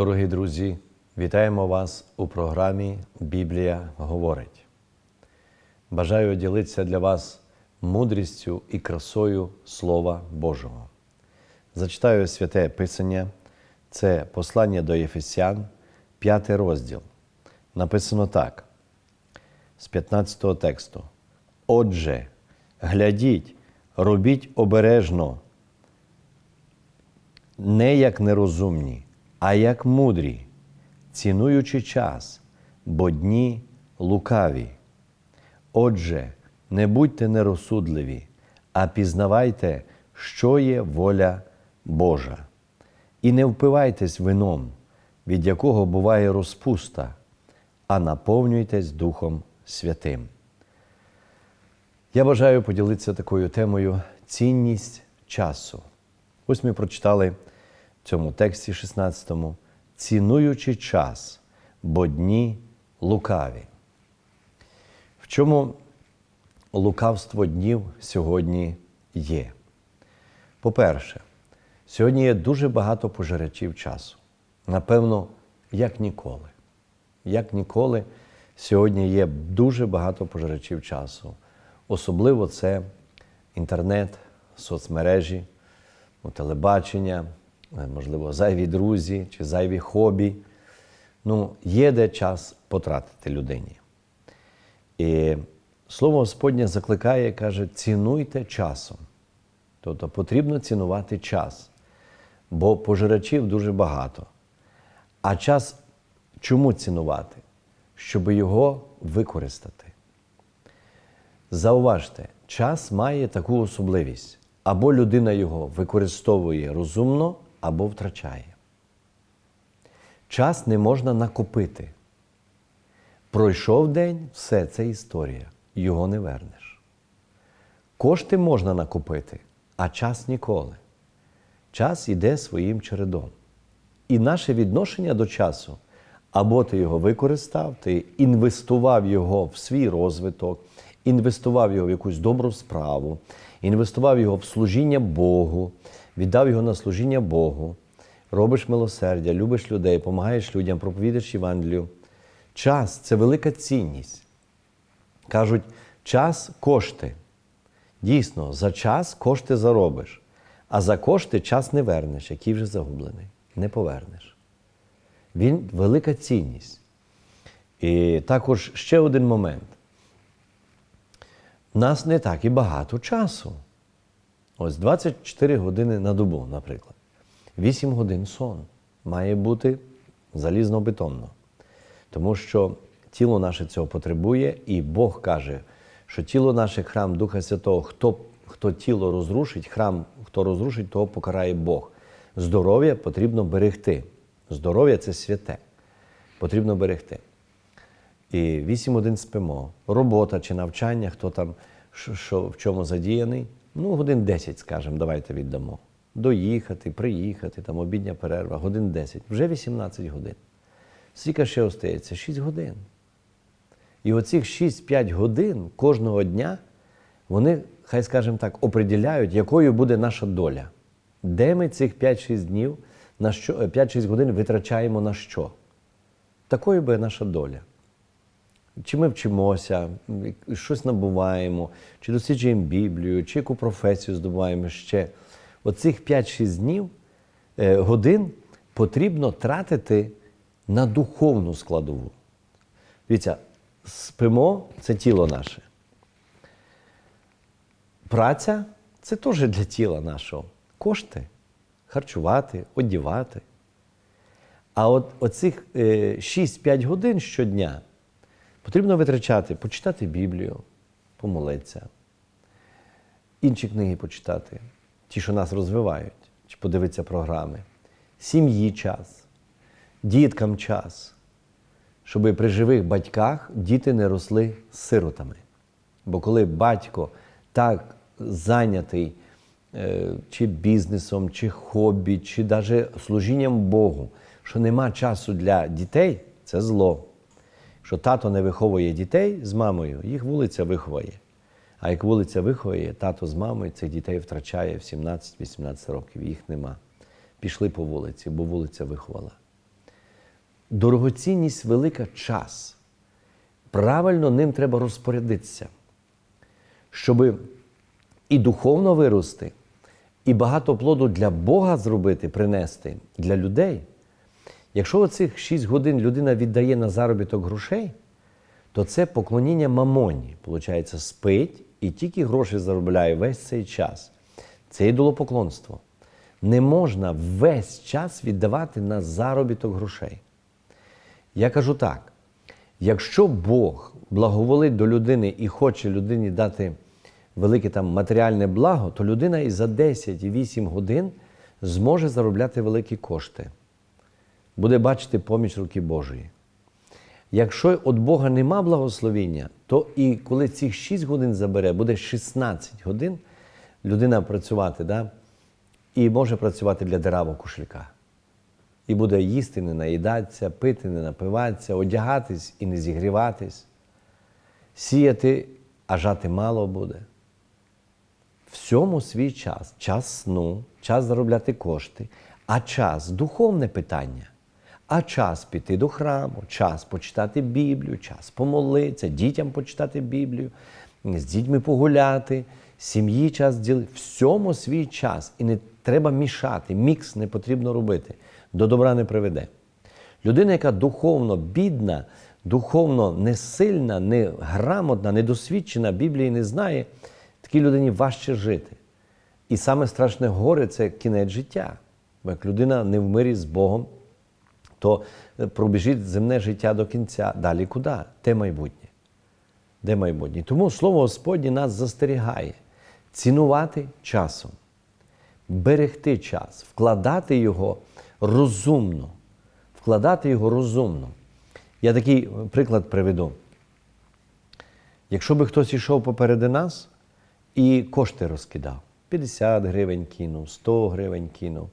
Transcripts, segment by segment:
Дорогі друзі, вітаємо вас у програмі Біблія говорить. Бажаю ділитися для вас мудрістю і красою Слова Божого. Зачитаю святе Писання, це послання до Єфесян, 5 розділ. Написано так, з 15 тексту. Отже, глядіть, робіть обережно, не як нерозумні, а як мудрі, цінуючи час, бо дні лукаві. Отже, не будьте нерозсудливі, а пізнавайте, що є воля Божа. І не впивайтесь вином, від якого буває розпуста, а наповнюйтесь Духом Святим. Я бажаю поділитися такою темою цінність часу. Ось ми прочитали цьому тексті 16, цінуючи час, бо дні лукаві. В чому лукавство днів сьогодні є? По-перше, сьогодні є дуже багато пожирачів часу. Напевно, як ніколи. Як ніколи, сьогодні є дуже багато пожирачів часу. Особливо це інтернет, соцмережі, ну, телебачення, можливо, зайві друзі чи зайві хобі. Ну, є де час потратити людині. І слово Господнє закликає, каже, цінуйте часом. Тобто потрібно цінувати час, бо пожирачів дуже багато. А час чому цінувати? Щоб його використати. Зауважте, час має таку особливість. Або людина його використовує розумно, або втрачає. Час не можна накопити. Пройшов день, все, це історія. Його не вернеш. Кошти можна накопити, а час ніколи. Час іде своїм чередом. І наше відношення до часу або ти його використав, ти інвестував його в свій розвиток, інвестував його в якусь добру справу, інвестував його в служіння Богу, віддав його на служіння Богу, робиш милосердя, любиш людей, допомагаєш людям, проповідаєш Євангелію. Час це велика цінність. Кажуть, час кошти. Дійсно, за час кошти заробиш, а за кошти час не вернеш, який вже загублений. Не повернеш. Він велика цінність. І також ще один момент. У нас не так і багато часу. Ось 24 години на добу, наприклад. 8 годин сон має бути залізно-бетонно. Тому що тіло наше цього потребує, і Бог каже, що тіло наше храм Духа Святого, хто, хто тіло розрушить, храм, хто розрушить, того покарає Бог. Здоров'я потрібно берегти. Здоров'я це святе. Потрібно берегти. І 8 годин спимо. Робота чи навчання, хто там що, що, в чому задіяний. Ну, годин 10, скажімо, давайте віддамо. Доїхати, приїхати, там обідня перерва, годин 10, вже 18 годин. Скільки ще остається? 6 годин. І оцих 6-5 годин кожного дня, вони, хай скажемо так, определяють, якою буде наша доля. Де ми цих 5-6 днів, на що, 5-6 годин витрачаємо на що? Такою буде наша доля. Чи ми вчимося, щось набуваємо, чи досліджуємо Біблію, чи яку професію здобуваємо ще. Оцих 5-6 днів, е, годин потрібно тратити на духовну складову. Дивіться, спимо це тіло наше. Праця це теж для тіла нашого. Кошти харчувати, одівати. А от оцих 6-5 годин щодня потрібно витрачати, почитати Біблію, помолитися, інші книги почитати, ті, що нас розвивають, чи подивитися програми, сім'ї час, діткам час, щоб при живих батьках діти не росли сиротами. Бо коли батько так зайнятий е, чи бізнесом, чи хобі, чи навіть служінням Богу, що нема часу для дітей, це зло. Що тато не виховує дітей з мамою, їх вулиця виховує. А як вулиця виховує, тато з мамою цих дітей втрачає в 17-18 років, їх нема. Пішли по вулиці, бо вулиця виховала. дорогоцінність велика час. Правильно ним треба розпорядитися, щоб і духовно вирости, і багато плоду для Бога зробити, принести для людей. Якщо оцих 6 годин людина віддає на заробіток грошей, то це поклоніння мамоні. Получається, спить і тільки гроші заробляє весь цей час. Це ідолопоклонство. Не можна весь час віддавати на заробіток грошей. Я кажу так: якщо Бог благоволить до людини і хоче людині дати велике там матеріальне благо, то людина і за 10 і 8 годин зможе заробляти великі кошти. Буде бачити поміч руки Божої. Якщо від Бога нема благословіння, то і коли цих 6 годин забере, буде 16 годин людина працювати, да? і може працювати для дерева кошелька. І буде їсти, не наїдатися, пити, не напиватися, одягатись і не зігріватись, сіяти, а жати мало буде. Всьому свій час, час сну, час заробляти кошти, а час духовне питання. А час піти до храму, час почитати Біблію, час помолитися, дітям почитати Біблію, з дітьми погуляти, сім'ї час ділити. Всьому свій час. І не треба мішати, мікс не потрібно робити. До добра не приведе. Людина, яка духовно бідна, духовно несильна, неграмотна, недосвідчена, Біблії не знає, такій людині важче жити. І саме страшне горе це кінець життя. Бо як людина не в мирі з Богом, то пробіжить земне життя до кінця. Далі куди? Де майбутнє? Де майбутнє? Тому Слово Господнє нас застерігає цінувати часом, берегти час, вкладати його розумно. Вкладати його розумно. Я такий приклад приведу. Якщо би хтось йшов попереди нас і кошти розкидав, 50 гривень кинув, 100 гривень кинув,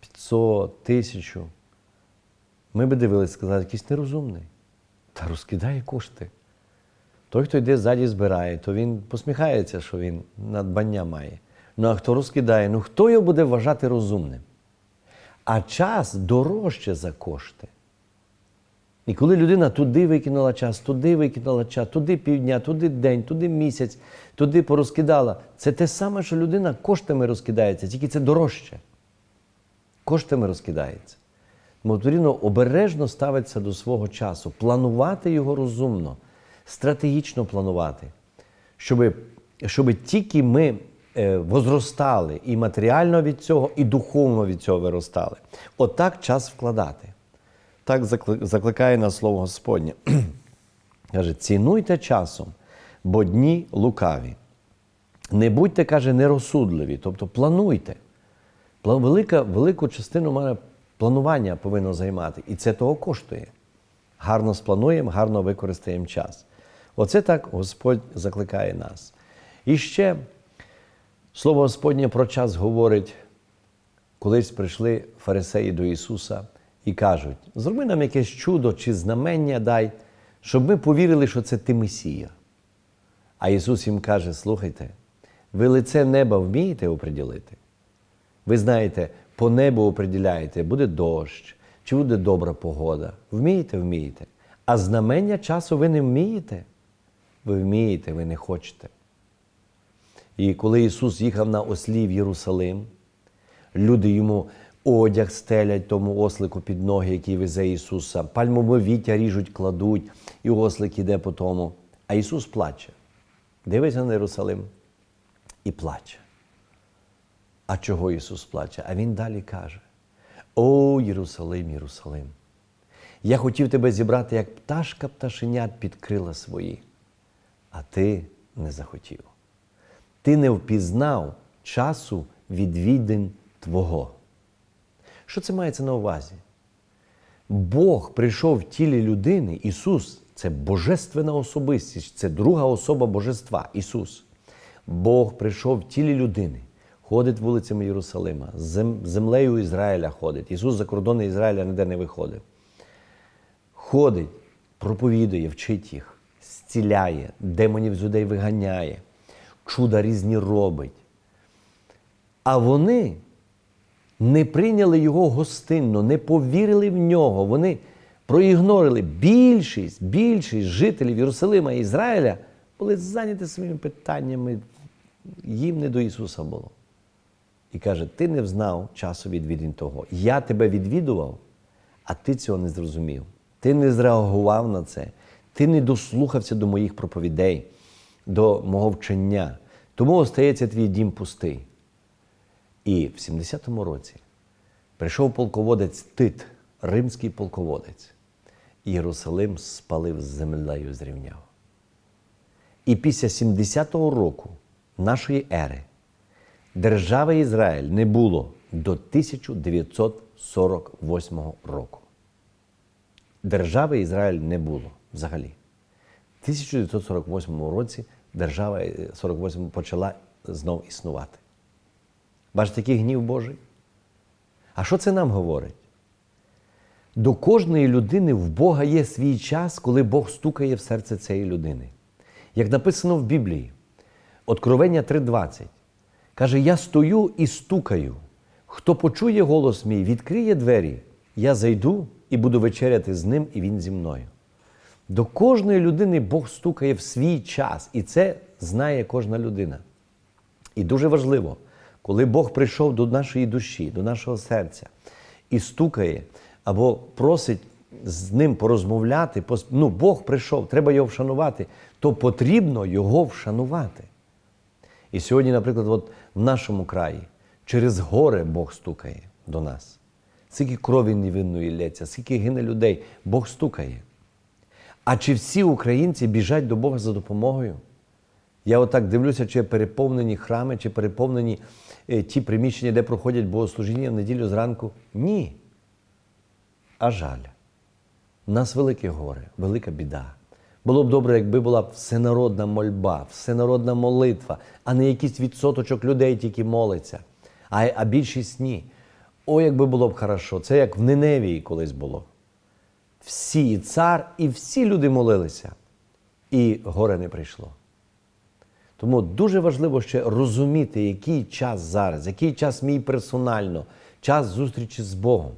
500, 1000, ми би дивилися, сказали, якийсь нерозумний. Та розкидає кошти. Той, хто йде ззаді, збирає, то він посміхається, що він надбання має. Ну а хто розкидає, ну хто його буде вважати розумним? А час дорожче за кошти. І коли людина туди викинула час, туди викинула час, туди півдня, туди день, туди місяць, туди порозкидала, це те саме, що людина коштами розкидається, тільки це дорожче. Коштами розкидається. Тому потрібно обережно ставитися до свого часу, планувати його розумно, стратегічно планувати, щоб, щоб тільки ми е, возростали і матеріально від цього, і духовно від цього виростали. Отак час вкладати. Так закликає нас слово Господнє. Каже, цінуйте часом, бо дні лукаві. Не будьте, каже, нерозсудливі, тобто плануйте. Велика, велику частину мене планування повинно займати, і це того коштує. Гарно сплануємо, гарно використаємо час. Оце так Господь закликає нас. І ще слово Господнє про час говорить, колись прийшли фарисеї до Ісуса і кажуть: зроби нам якесь чудо чи знамення дай, щоб ми повірили, що це ти Месія. А Ісус їм каже: слухайте, ви лице неба вмієте оприділити? Ви знаєте, по небу оприділяєте, буде дощ, чи буде добра погода. Вмієте, вмієте. А знамення часу ви не вмієте. Ви вмієте, ви не хочете. І коли Ісус їхав на ослі в Єрусалим, люди йому одяг стелять тому ослику під ноги, який везе Ісуса, пальмове віття ріжуть, кладуть, і ослик іде по тому. А Ісус плаче. Дивиться на Єрусалим і плаче. А чого Ісус плаче? А Він далі каже: О, Єрусалим, Єрусалим! Я хотів тебе зібрати, як пташка пташенят під крила свої, а ти не захотів. Ти не впізнав часу відвідин Твого. Що це мається на увазі? Бог прийшов в тілі людини, Ісус це божественна особистість, це друга особа Божества, Ісус. Бог прийшов в тілі людини, ходить вулицями Єрусалима, зем- землею Ізраїля ходить. Ісус за кордони Ізраїля ніде не виходив. Ходить, проповідує, вчить їх, зціляє, демонів з людей виганяє, чуда різні робить. А вони не прийняли його гостинно, не повірили в нього. Вони проігнорили більшість, більшість жителів Єрусалима і Ізраїля були зайняті своїми питаннями, їм не до Ісуса було. І каже: ти не взнав часу відвідин того. Я тебе відвідував, а ти цього не зрозумів. Ти не зреагував на це, ти не дослухався до моїх проповідей, до мого вчення. Тому остається твій дім пустий. І в 70-му році прийшов полководець Тит, римський полководець. Єрусалим спалив з землею зрівняв. І після 70-го року нашої ери держави Ізраїль не було до 1948 року. Держави Ізраїль не було взагалі. В 1948 році держава е, 48 почала знов існувати. Бачите, який гнів Божий? А що це нам говорить? До кожної людини в Бога є свій час, коли Бог стукає в серце цієї людини. Як написано в Біблії, Откровення 3:20, каже: Я стою і стукаю. Хто почує голос мій, відкриє двері, я зайду і буду вечеряти з ним, і він зі мною. До кожної людини Бог стукає в свій час, і це знає кожна людина. І дуже важливо, коли Бог прийшов до нашої душі, до нашого серця і стукає або просить з ним порозмовляти, ну, Бог прийшов, треба його вшанувати, то потрібно його вшанувати. І сьогодні, наприклад, от в нашому краї через горе Бог стукає до нас. Скільки крові невинної лється, скільки гине людей, Бог стукає. А чи всі українці біжать до Бога за допомогою? Я отак дивлюся, чи переповнені храми, чи переповнені е, ті приміщення, де проходять богослужіння в неділю зранку. Ні. А жаль. У нас велике горе, велика біда. Було б добре, якби була всенародна мольба, всенародна молитва, а не якийсь відсоточок людей тільки молиться, а, а більшість ні. О, якби було б хорошо. Це як в Ниневії колись було. Всі, і цар, і всі люди молилися, і горе не прийшло. Тому дуже важливо ще розуміти, який час зараз, який час мій персонально, час зустрічі з Богом.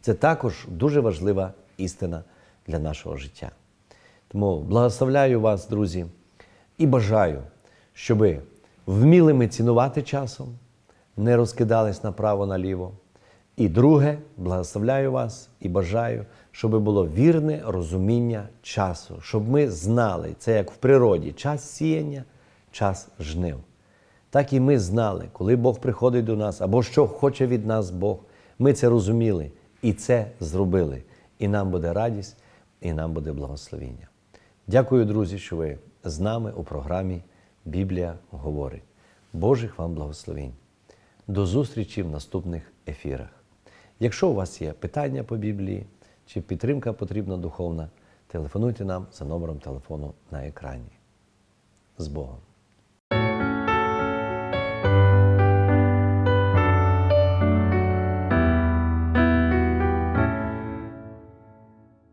Це також дуже важлива істина для нашого життя. Тому благословляю вас, друзі, і бажаю, щоб ви вміли ми цінувати часом, не розкидались направо-наліво. І друге, благословляю вас і бажаю, щоб було вірне розуміння часу, щоб ми знали, це як в природі, час сіяння, час жнив. Так і ми знали, коли Бог приходить до нас, або що хоче від нас Бог. Ми це розуміли і це зробили. І нам буде радість, і нам буде благословіння. Дякую, друзі, що ви з нами у програмі Біблія говорить. Божих вам благословень. До зустрічі в наступних ефірах. Якщо у вас є питання по Біблії чи підтримка потрібна духовна, телефонуйте нам за номером телефону на екрані. З Богом!